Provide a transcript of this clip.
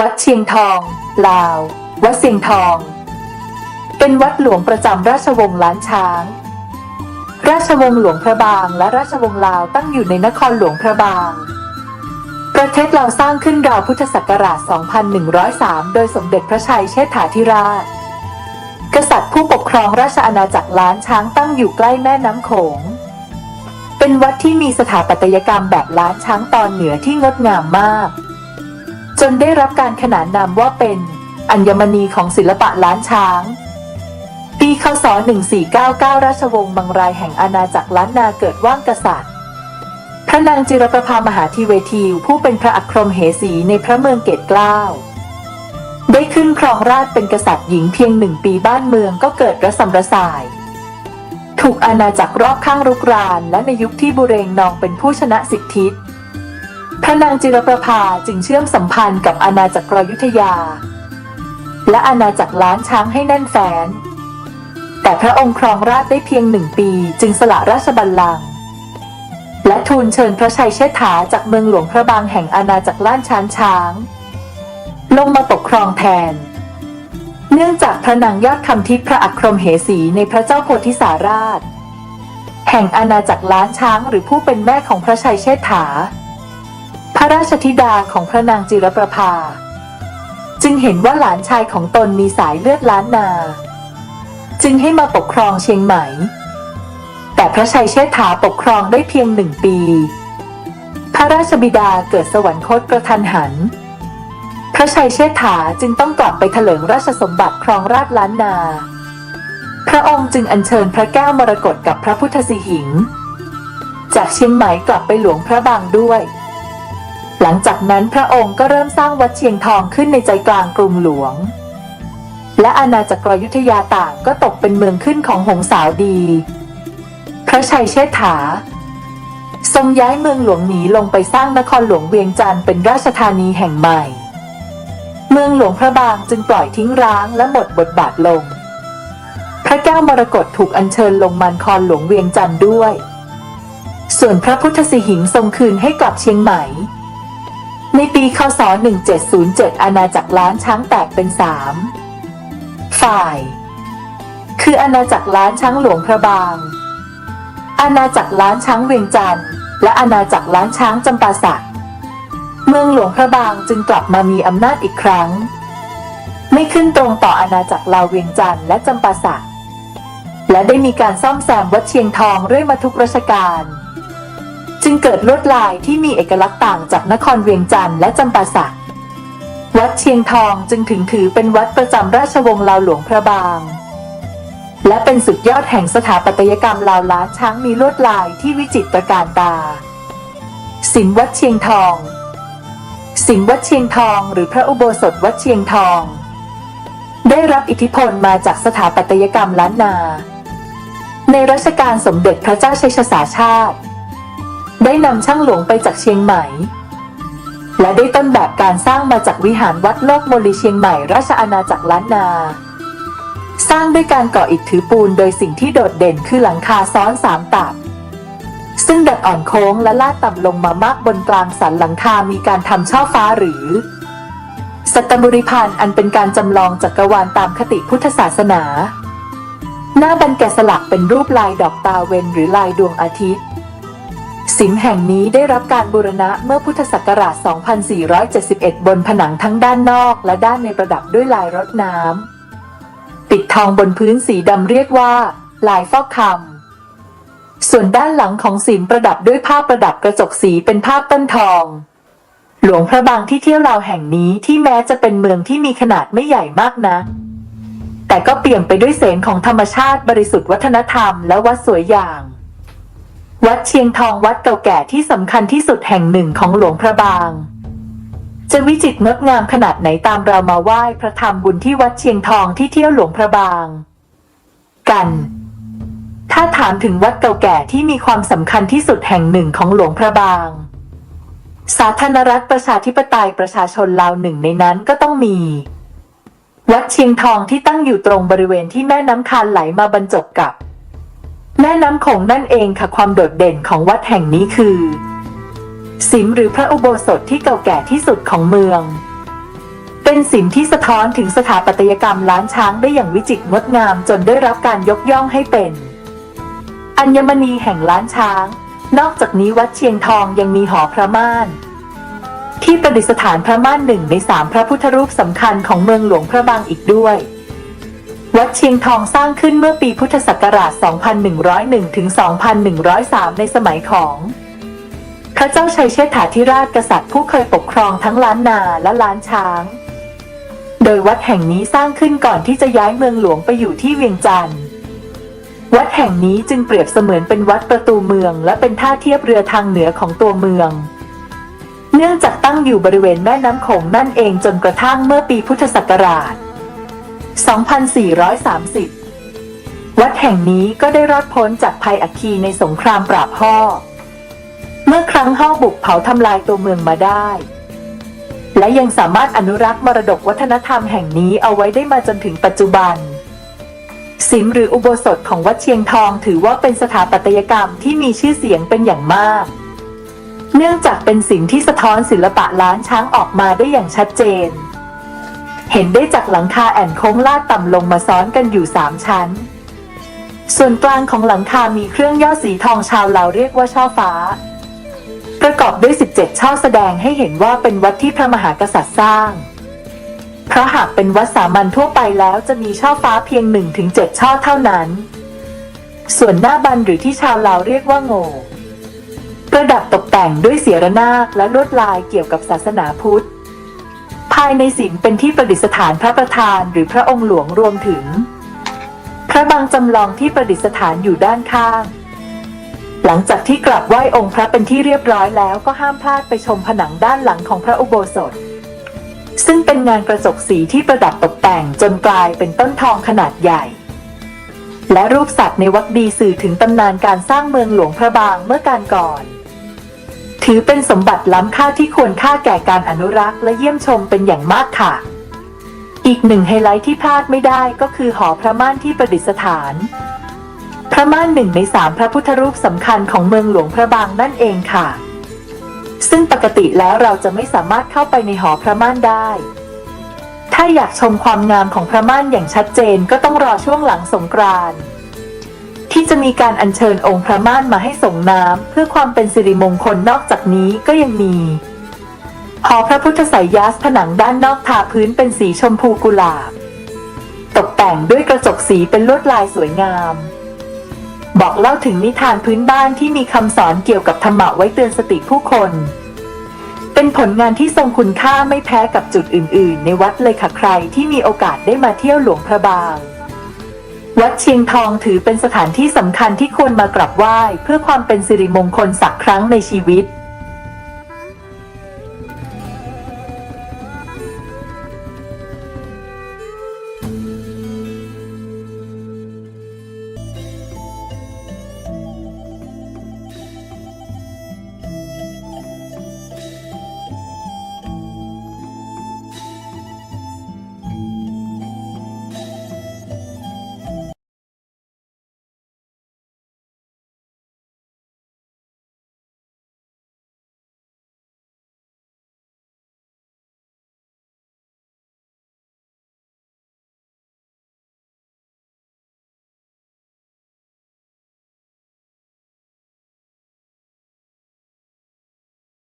วัดเชียงทอง ลาว วัดเสียงทอง เป็นวัดหลวงประจำราชวงศ์ล้านช้าง ราชวงศ์หลวงพระบางและราชวงศ์ลาวตั้งอยู่ในนครหลวงพระบาง ประเทศลาวสร้างขึ้นราวพุทธศักราช 2103 โดยสมเด็จพระชัยเชษฐาธิราช กษัตริย์ผู้ปกครองราชอาณาจักรล้านช้างตั้งอยู่ใกล้แม่น้ำโขง เป็นวัดที่มีสถาปัตยกรรมแบบล้านช้างตอนเหนือที่งดงามมาก จนได้รับการขนานนามว่าเป็น อัญมณีของศิลปะล้านช้างปีคศ 1499 ราชวงศ์บางรายแห่งอาณาจักรล้านนาเกิดว่างกษัตริย์ พระนางจิรประภามหาธิเวทีผู้เป็นพระอัครมเหสีในพระเมืองเกตเกล้าได้ขึ้นครองราชเป็นกษัตริย์หญิงเพียงหนึ่งปีบ้านเมืองก็เกิดระสำระสาย ถูกอาณาจักรรอบข้างรุกราน และในยุคที่บุเรงนองเป็นผู้ชนะสิทธิตพ ระนางจิรประภาจึงเชื่อมสัมพันธ์กับอาณาจักรอยุธยา และอาณาจักรล้านช้างให้แน่นแฟนแต่พระองค์ครองราชได้เพียงหนึ่งปีจึงสละราชบัลลังก์และทูลเชิญพระชัยเชษฐาจากเมืองหลวงพระบางแห่งอาณาจักรล้านช้างช้าง ลงมาปกครองแทน เนื่องจากพระนางยอดคำทิพย์พระอัครมเหสีในพระเจ้าโพธิสาราช แห่งอาณาจักรล้านช้างหรือผู้เป็นแม่ของพระชัยเชษฐา ระราชธิดาของพระนางจิรประภา จึงเห็นว่าหลานชายของตนมีสายเลือดล้านนา จึงให้มาปกครองเชียงใหม่ แต่พระชัยเชษฐาปกครองได้เพียงหนึ่งปี พระราชบิดาเกิดสวรรคตกระทันหัน พระชัยเชษฐาจึงต้องกลับไปเถลิงราชสมบัติครองราชล้านนา พระองค์จึงอัญเชิญพระแก้วมรกตกับพระพุทธสิหิง จากเชียงใหม่กลับไปหลวงพระบางด้วย หลังจากนั้นพระองค์ก็เริ่มสร้างวัดเชียงทองขึ้นในใจกลางกรุงหลวง และอาณาจักรยุทธยาต่างก็ตกเป็นเมืองขึ้นของหงสาวดี พระชัยเชษฐา ทรงย้ายเมืองหลวงหนีลงไปสร้างนครหลวงเวียงจันทร์เป็นราชธานีแห่งใหม่ เมืองหลวงพระบางจึงปล่อยทิ้งร้างและหมดบทบาทลง พระแก้วมรกตถูกอัญเชิญลงมันครหลวงเวียงจันทร์ด้วย ส่วนพระพุทธสิหิงทรงคืนให้กลับเชียงใหม่ ในปีคศ 1707 อาณาจักรล้านช้างแตกเป็นสามฝ่าย คืออาณาจักรล้านช้างหลวงพระบาง อาณาจักรล้านช้างเวียงจันทร์ และอาณาจักรล้านช้างจำปาสัก เมืองหลวงพระบางจึงกลับมามีอำนาจอีกครั้ง ไม่ขึ้นตรงต่ออาณาจักรลาวเวียงจันทร์และจำปาสัก และได้มีการซ่อมแซมวัดเชียงทองเรื่อยมาทุกรัชกาล จึงเกิดลวดลายที่มีเอกลักษณ์ต่างจากนครเวียงจันทร์และจำปาสัก วัดเชียงทองจึงถึงถือเป็นวัดประจำราชวงศ์ลาวหลวงพระบาง และเป็นสุดยอดแห่งสถาปัตยกรรมลาวล้านช้างมีลวดลายที่วิจิตรประการตาสินวัดเชียงทองสิงห์วัดเชียงทองหรือพระอุโบสถวัดเชียงทอง ได้รับอิทธิพลมาจากสถาปัตยกรรมล้านนา ในรัชกาลสมเด็จพระเจ้าชัยชสาชาติ ได้นำช่างหลวงไปจากเชียงใหม่ และได้ต้นแบบการสร้างมาจากวิหารวัดโลกมลีเชียงใหม่ราชอาณาจักรล้านนา สร้างด้วยการก่ออิฐถือปูนโดยสิ่งที่โดดเด่นคือหลังคาซ้อนสามตับ ซึ่งดัดอ่อนโค้งและลาดต่ำลงมามากบนกลางสันหลังคามีการทำช่อฟ้าหรือ สัตบุริพันอันเป็นการจำลองจักรวาลตามคติพุทธศาสนา หน้าบันแกะสลักเป็นรูปลายดอกตาเวนหรือลายดวงอาทิตย์ สิมแห่งนี้ได้รับการบูรณะเมื่อพุทธศักราช 2471 บนผนังทั้งด้านนอกและด้านในประดับด้วยลายรดน้ำปิดทองบนพื้นสีดำเรียกว่า ลายฟอกคำส่วนด้านหลังของศิลประดับด้วยภาพประดับกระจกสีเป็นภาพต้นทอง หลวงพระบางที่เที่ยวเราวแห่งนี้ที่แม้จะเป็นเมืองที่มีขนาดไม่ใหญ่มากนะแต่ก็เปี่ยมไปด้วยเสนของธรรมชาติบริสุทธิ์วัฒนธรรมและวัดสวยอย่าง วัดเชียงทองวัดเก่าแก่ที่สำคัญที่สุดแห่งหนึ่งของหลวงพระบาง จะวิจิตรงดงามขนาดไหนตามเรามาไหว้พระธรรมบุญที่วัดเชียงทองที่เที่ยวหลวงพระบาง กัน ถ้าถามถึงวัดเก่าแก่ที่มีความสำคัญที่สุดแห่งหนึ่งของหลวงพระบาง สาธารณรัฐประชาธิปไตยประชาชนลาวหนึ่งในนั้นก็ต้องมี วัดเชียงทองที่ตั้งอยู่ตรงบริเวณที่แม่น้ำคานไหลมาบรรจบกับ แม่น้ำโขงนั่นเองค่ะความโดดเด่นของวัดแห่งนี้คือสิมหรือพระอุโบสถที่เก่าแก่ที่สุดของเมือง เป็นศิลป์ที่สะท้อนถึงสถาปัตยกรรมล้านช้างได้อย่างวิจิตรงดงามจนได้รับการยกย่องให้เป็น อัญมณีแห่งล้านช้าง นอกจากนี้วัดเชียงทองยังมีหอพระม่าน ที่ประดิษฐานพระม่านหนึ่งในสามพระพุทธรูปสำคัญของเมืองหลวงพระบางอีกด้วย วัดเชียงทองสร้างขึ้นเมื่อปีพุทธศักราช 2101 ถึง 2103 ในสมัยของ พระเจ้าชัยเชษฐาธิราชกษัตริย์ผู้เคยปกครองทั้งล้านนาและล้านช้าง โดยวัดแห่งนี้สร้างขึ้นก่อนที่จะย้ายเมืองหลวงไปอยู่ที่เวียงจันทร์ วัดแห่งนี้จึงเปรียบเสมือนเป็นวัดประตูเมือง และเป็นท่าเทียบเรือทางเหนือของตัวเมืองเนื่องจากตั้งอยู่บริเวณแม่น้ำโขงนั่นเองจนกระทั่งเมื่อปีพุทธศักราช 2430 วัดแห่งนี้ก็ได้รอดพ้นจากภัยอัคคีในสงครามปราบฮ่อเมื่อครั้งฮ่อบุกเผาทำลายตัวเมืองมาได้ และยังสามารถอนุรักษ์มรดกวัฒนธรรมแห่งนี้เอาไว้ได้มาจนถึงปัจจุบันสิมหรืออุโบสถของวัดเชียงทองถือว่าเป็นสถาปัตยกรรมที่มีชื่อเสียงเป็นอย่างมาก เนื่องจากเป็นสิ่งที่สะท้อนศิลปะล้านช้างออกมาได้อย่างชัดเจน เห็นได้จากหลังคาแอ่นโค้งลาดต่ำลงมาซ้อนกันอยู่สามชั้น ส่วนกลางของหลังคามีเครื่องย่อสีทองชาวเราเรียกว่าช่อฟ้า ประกอบด้วย 17 ช่อแสดงให้เห็นว่าเป็นวัดที่พระมหากษัตริย์สร้าง เพราะหากเป็นวัดสามัญทั่วไปแล้วจะมีช่อฟ้าเพียง 1-7 ช่อเท่านั้น ส่วนหน้าบันหรือที่ชาวเราเรียกว่าโง่ประดับตกแต่งด้วยเสียระนาคและลวดลายเกี่ยวกับศาสนาพุทธ ภายในศิลป์เป็นที่ประดิษฐานพระประธานหรือพระองค์หลวงรวมถึง พระบางจำลองที่ประดิษฐานอยู่ด้านข้าง หลังจากที่กราบไหว้องค์พระเป็นที่เรียบร้อยแล้วก็ห้ามพลาดไปชมผนังด้านหลังของพระอุโบสถ ซึ่งเป็นงานกระจกสีที่ประดับตกแต่งจนกลายเป็นต้นทองขนาดใหญ่ และรูปสัตว์ในวัดดีสื่อถึงตำนานการสร้างเมืองหลวงพระบางเมื่อการก่อน ถือเป็นสมบัติล้ำค่าที่ควรค่าแก่การอนุรักษ์และเยี่ยมชมเป็นอย่างมากค่ะ อีกหนึ่งไฮไลท์ที่พลาดไม่ได้ก็คือหอพระม่านที่ประดิษฐาน พระม่านหนึ่งในสามพระพุทธรูปสำคัญของเมืองหลวงพระบางนั่นเองค่ะ ซึ่งปกติแล้วเราจะไม่สามารถเข้าไปในหอพระม่านได้ ถ้าอยากชมความงามของพระม่านอย่างชัดเจนก็ต้องรอช่วงหลังสงกรานต์ ที่จะมีการอัญเชิญองค์พระม่านมาให้ส่งน้ำเพื่อความเป็นสิริมงคลนอกจากนี้ก็ยังมีหอพระพุทธไสยญาสผนังด้านนอกทาพื้นเป็นสีชมพูกุหลาบ ตกแต่งด้วยกระจกสีเป็นลวดลายสวยงาม บอกเล่าถึงนิทานพื้นบ้านที่มีคำสอนเกี่ยวกับธรรมะไว้เตือนสติผู้คน เป็นผลงานที่ทรงคุณค่าไม่แพ้กับจุดอื่น ๆ ในวัดเลยค่ะใครที่มีโอกาสได้มาเที่ยวหลวงพระบาง วัดเชียงทองถือเป็นสถานที่สำคัญที่ควรมากราบไหว้ เพื่อความเป็นสิริมงคลสักครั้งในชีวิต